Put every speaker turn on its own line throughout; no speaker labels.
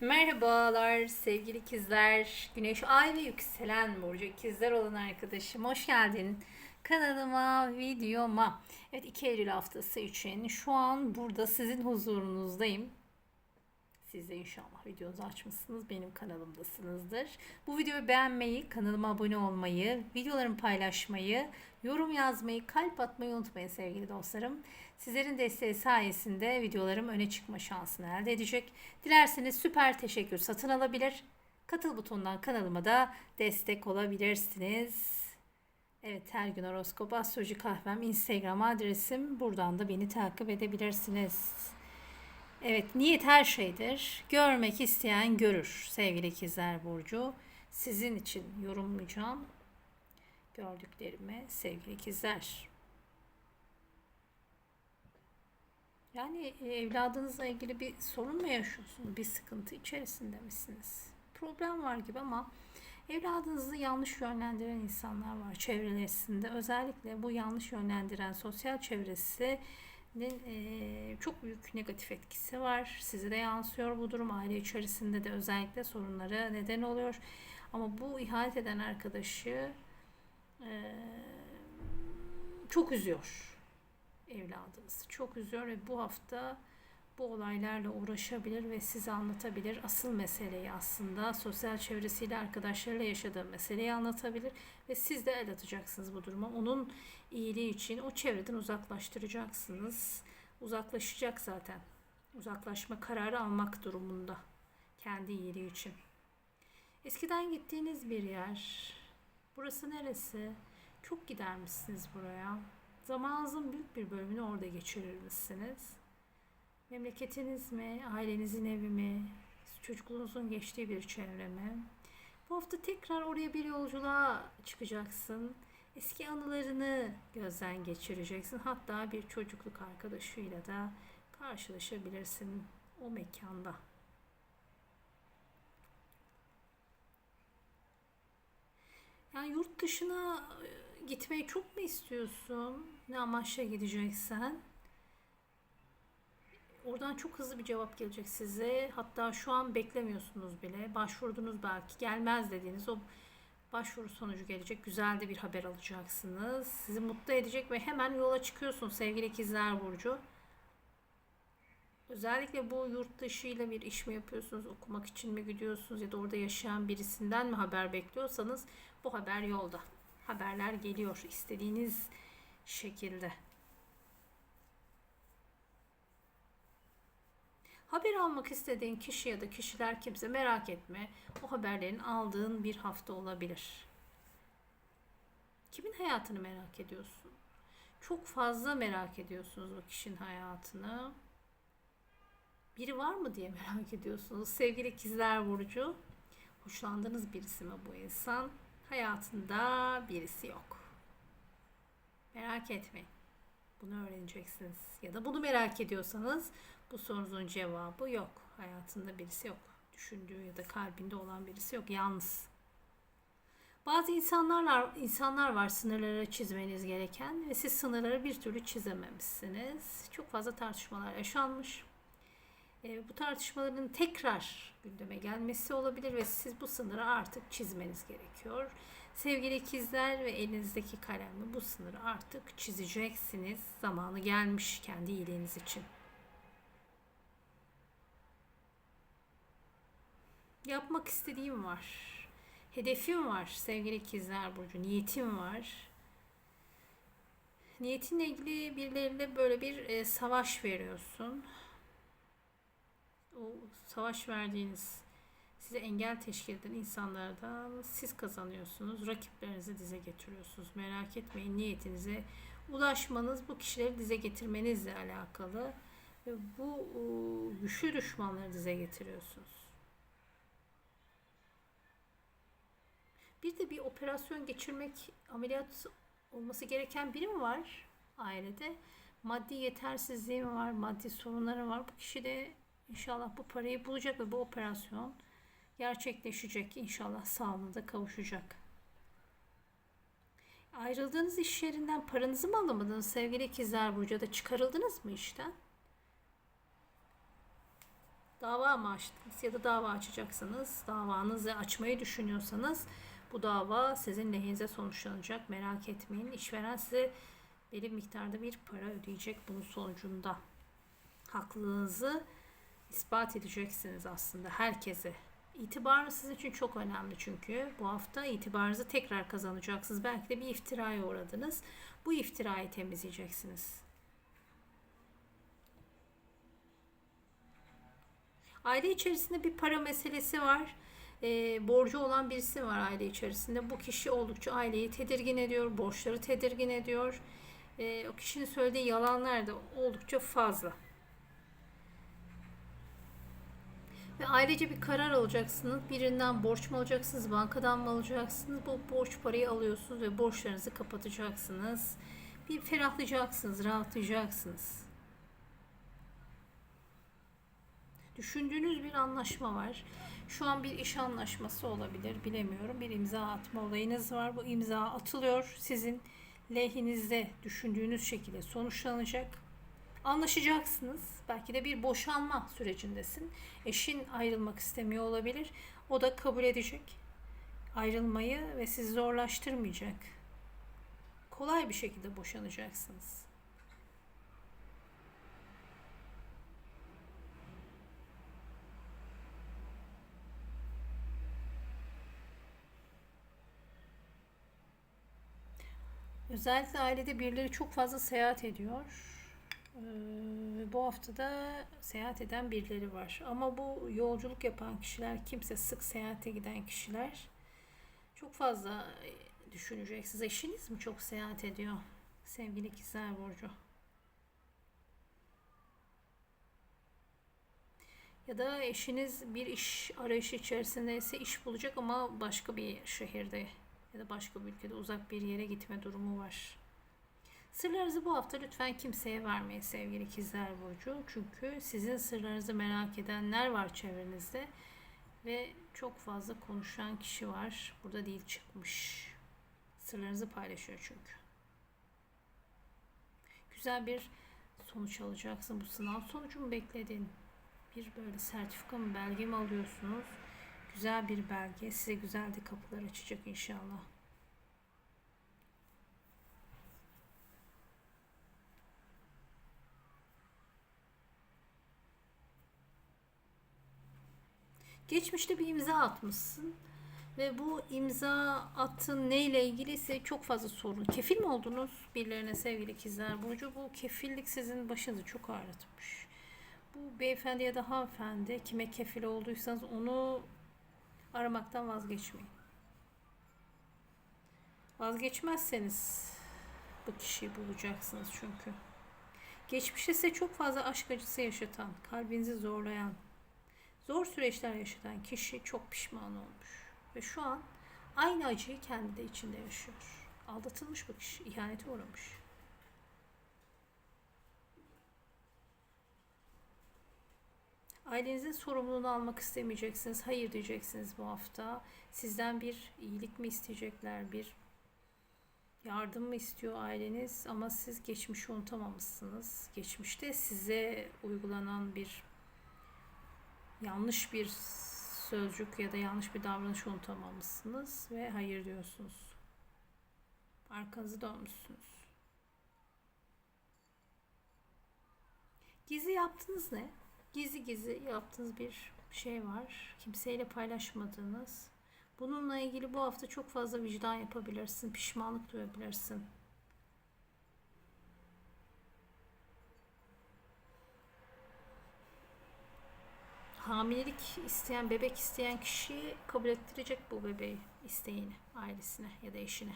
Merhabalar sevgili ikizler. Güneş, ay ve yükselen burcu ikizler olan arkadaşım. Hoş geldin kanalıma, videoma. Evet 2 Eylül haftası için şu an burada sizin huzurunuzdayım. Siz de inşallah videonuzu açmışsınız. Benim kanalımdasınızdır. Bu videoyu beğenmeyi, kanalıma abone olmayı, videolarımı paylaşmayı, yorum yazmayı, kalp atmayı unutmayın sevgili dostlarım. Sizlerin desteği sayesinde videolarım öne çıkma şansını elde edecek. Dilerseniz süper teşekkür satın alabilir. Katıl butonundan kanalıma da destek olabilirsiniz. Evet her gün horoskop astroloji kahvem Instagram adresim. Buradan da beni takip edebilirsiniz. Evet niyet her şeydir. Görmek isteyen görür sevgili ikizler burcu. Sizin için yorumlayacağım gördüklerimi sevgili ikizler. Yani e, evladınızla ilgili bir sorun mu yaşıyorsunuz? Bir sıkıntı içerisinde misiniz? Problem var gibi ama evladınızı yanlış yönlendiren insanlar var çevresinde. Özellikle bu yanlış yönlendiren sosyal çevresi çok büyük negatif etkisi var. Size de yansıyor bu durum. Aile içerisinde de özellikle sorunlara neden oluyor. Ama bu ihanet eden arkadaşı e, çok üzüyor evladınızı. Çok üzüyor ve bu hafta bu olaylarla uğraşabilir ve size anlatabilir. Asıl meseleyi aslında sosyal çevresiyle arkadaşlarıyla yaşadığı meseleyi anlatabilir ve siz de el atacaksınız bu duruma. Onun iyiliği için o çevreden uzaklaştıracaksınız. Uzaklaşacak zaten. Uzaklaşma kararı almak durumunda kendi iyiliği için. Eskiden gittiğiniz bir yer. Burası neresi? Çok gidermişsiniz buraya. Zamanınızın büyük bir bölümünü orada geçirirmişsiniz. Memleketiniz mi, ailenizin evi mi, çocukluğunuzun geçtiği bir çevre mi? Bu hafta tekrar oraya bir yolculuğa çıkacaksın. Eski anılarını gözden geçireceksin. Hatta bir çocukluk arkadaşıyla da karşılaşabilirsin o mekanda. Yani yurt dışına e, gitmeyi çok mu istiyorsun? Ne amaçla gideceksen? Oradan çok hızlı bir cevap gelecek size. Hatta şu an beklemiyorsunuz bile. Başvurdunuz belki. Gelmez dediğiniz o başvuru sonucu gelecek. Güzel de bir haber alacaksınız. Sizi mutlu edecek ve hemen yola çıkıyorsun sevgili ikizler burcu. Özellikle bu yurt dışı ile bir iş mi yapıyorsunuz, okumak için mi gidiyorsunuz ya da orada yaşayan birisinden mi haber bekliyorsanız bu haber yolda. Haberler geliyor istediğiniz şekilde. Haber almak istediğin kişi ya da kişiler kimse merak etme. Bu haberlerin aldığın bir hafta olabilir. Kimin hayatını merak ediyorsun? Çok fazla merak ediyorsunuz o kişinin hayatını. Biri var mı diye merak ediyorsunuz. Sevgili ikizler burcu, hoşlandığınız birisi mi bu insan? Hayatında birisi yok. Merak etmeyin. Bunu öğreneceksiniz. Ya da bunu merak ediyorsanız bu sorunuzun cevabı yok. Hayatında birisi yok. Düşündüğü ya da kalbinde olan birisi yok. Yalnız. Bazı insanlar insanlar var sınırları çizmeniz gereken ve siz sınırları bir türlü çizememişsiniz. Çok fazla tartışmalar yaşanmış. E, bu tartışmaların tekrar gündeme gelmesi olabilir ve siz bu sınırı artık çizmeniz gerekiyor. Sevgili ikizler ve elinizdeki kalemle bu sınırı artık çizeceksiniz. Zamanı gelmiş kendi iyiliğiniz için. Yapmak istediğim var. Hedefim var sevgili ikizler burcu. Niyetim var. Niyetinle ilgili birileriyle böyle bir e, savaş veriyorsun. O savaş verdiğiniz size engel teşkil eden insanlardan siz kazanıyorsunuz. Rakiplerinizi dize getiriyorsunuz. Merak etmeyin niyetinize ulaşmanız bu kişileri dize getirmenizle alakalı. Ve bu güçlü düşmanları dize getiriyorsunuz. Bir de bir operasyon geçirmek, ameliyat olması gereken biri mi var ailede? Maddi yetersizliği mi var, maddi sorunları var. Bu kişi de inşallah bu parayı bulacak ve bu operasyon gerçekleşecek. İnşallah sağlığına kavuşacak. Ayrıldığınız iş yerinden paranızı mı alamadınız sevgili ikizler burcu da çıkarıldınız mı işten? Dava mı açtınız ya da dava açacaksınız, davanızı açmayı düşünüyorsanız bu dava sizin lehinize sonuçlanacak. Merak etmeyin. İşveren size belli miktarda bir para ödeyecek bunun sonucunda. Haklılığınızı ispat edeceksiniz aslında herkese. İtibarınız sizin için çok önemli çünkü bu hafta itibarınızı tekrar kazanacaksınız. Belki de bir iftiraya uğradınız. Bu iftirayı temizleyeceksiniz. Aile içerisinde bir para meselesi var. E, borcu olan birisi var aile içerisinde. Bu kişi oldukça aileyi tedirgin ediyor, borçları tedirgin ediyor. E, o kişinin söylediği yalanlar da oldukça fazla. Ve ailece bir karar alacaksınız. Birinden borç mu alacaksınız, bankadan mı alacaksınız? Bu borç parayı alıyorsunuz ve borçlarınızı kapatacaksınız. Bir ferahlayacaksınız, rahatlayacaksınız. Düşündüğünüz bir anlaşma var. Şu an bir iş anlaşması olabilir, bilemiyorum. Bir imza atma olayınız var. Bu imza atılıyor. Sizin lehinizde düşündüğünüz şekilde sonuçlanacak. Anlaşacaksınız. Belki de bir boşanma sürecindesin. Eşin ayrılmak istemiyor olabilir. O da kabul edecek ayrılmayı ve sizi zorlaştırmayacak. Kolay bir şekilde boşanacaksınız. Özellikle ailede birileri çok fazla seyahat ediyor. Ee, bu haftada seyahat eden birileri var. Ama bu yolculuk yapan kişiler, kimse sık seyahate giden kişiler çok fazla düşüneceksiniz. Eşiniz mi çok seyahat ediyor? Sevgili ikizler Burcu. Ya da eşiniz bir iş arayışı içerisindeyse iş bulacak ama başka bir şehirde ya da başka bir ülkede uzak bir yere gitme durumu var. Sırlarınızı bu hafta lütfen kimseye vermeyin sevgili ikizler burcu. Çünkü sizin sırlarınızı merak edenler var çevrenizde ve çok fazla konuşan kişi var. Burada değil çıkmış. Sırlarınızı paylaşıyor çünkü. Güzel bir sonuç alacaksın. Bu sınav sonucu mu bekledin? Bir böyle sertifika mı belge mi alıyorsunuz? Güzel bir belge size güzel de kapılar açacak inşallah. Geçmişte bir imza atmışsın ve bu imza attığın neyle ilgili ise çok fazla sorun. Kefil mi oldunuz birilerine sevgili ikizler Burcu? Bu kefillik sizin başınızı çok ağrıtmış. Bu beyefendi ya da hanımefendi kime kefil olduysanız onu aramaktan vazgeçmeyin. Vazgeçmezseniz bu kişiyi bulacaksınız çünkü. Geçmişte size çok fazla aşk acısı yaşatan, kalbinizi zorlayan, zor süreçler yaşatan kişi çok pişman olmuş. Ve şu an aynı acıyı kendi de içinde yaşıyor. Aldatılmış bu kişi, ihanete uğramış. Ailenizin sorumluluğunu almak istemeyeceksiniz. Hayır diyeceksiniz bu hafta. Sizden bir iyilik mi isteyecekler? Bir yardım mı istiyor aileniz? Ama siz geçmişi unutamamışsınız. Geçmişte size uygulanan bir yanlış bir sözcük ya da yanlış bir davranış unutamamışsınız ve hayır diyorsunuz. Arkanızı dönmüşsünüz. Gizli yaptınız ne? Gizli gizli yaptığınız bir şey var. Kimseyle paylaşmadığınız. Bununla ilgili bu hafta çok fazla vicdan yapabilirsin, pişmanlık duyabilirsin. Hamilelik isteyen, bebek isteyen kişi kabul ettirecek bu bebeği isteğini ailesine ya da eşine.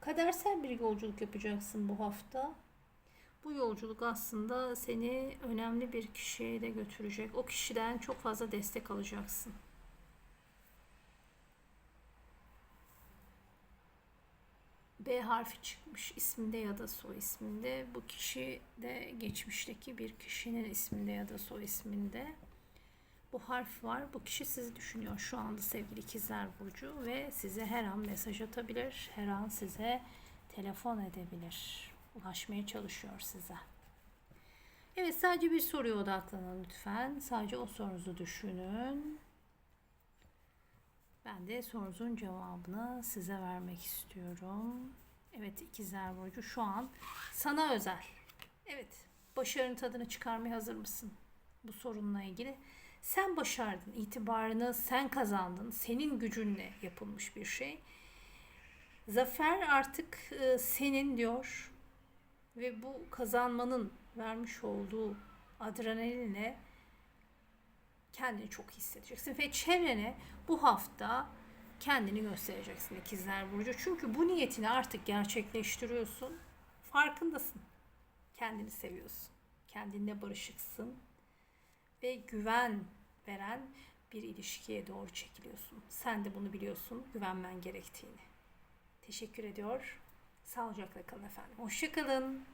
Kadersel bir yolculuk yapacaksın bu hafta. Bu yolculuk aslında seni önemli bir kişiye de götürecek. O kişiden çok fazla destek alacaksın. B harfi çıkmış isminde ya da soy isminde. Bu kişi de geçmişteki bir kişinin isminde ya da soy isminde. Bu harf var. Bu kişi sizi düşünüyor şu anda sevgili ikizler burcu ve size her an mesaj atabilir. Her an size telefon edebilir. Ulaşmaya çalışıyor size. Evet sadece bir soruya odaklanın lütfen. Sadece o sorunuzu düşünün. Ben de sorunuzun cevabını size vermek istiyorum. Evet ikizler burcu şu an sana özel. Evet başarının tadını çıkarmaya hazır mısın? Bu sorunla ilgili. Sen başardın. itibarını sen kazandın. Senin gücünle yapılmış bir şey. Zafer artık e, senin diyor. Ve bu kazanmanın vermiş olduğu adrenalinle kendini çok hissedeceksin ve çevrene bu hafta kendini göstereceksin ikizler burcu. Çünkü bu niyetini artık gerçekleştiriyorsun. Farkındasın. Kendini seviyorsun. Kendinle barışıksın ve güven veren bir ilişkiye doğru çekiliyorsun. Sen de bunu biliyorsun, güvenmen gerektiğini. Teşekkür ediyor. Sağlıcakla kalın efendim. Hoşçakalın.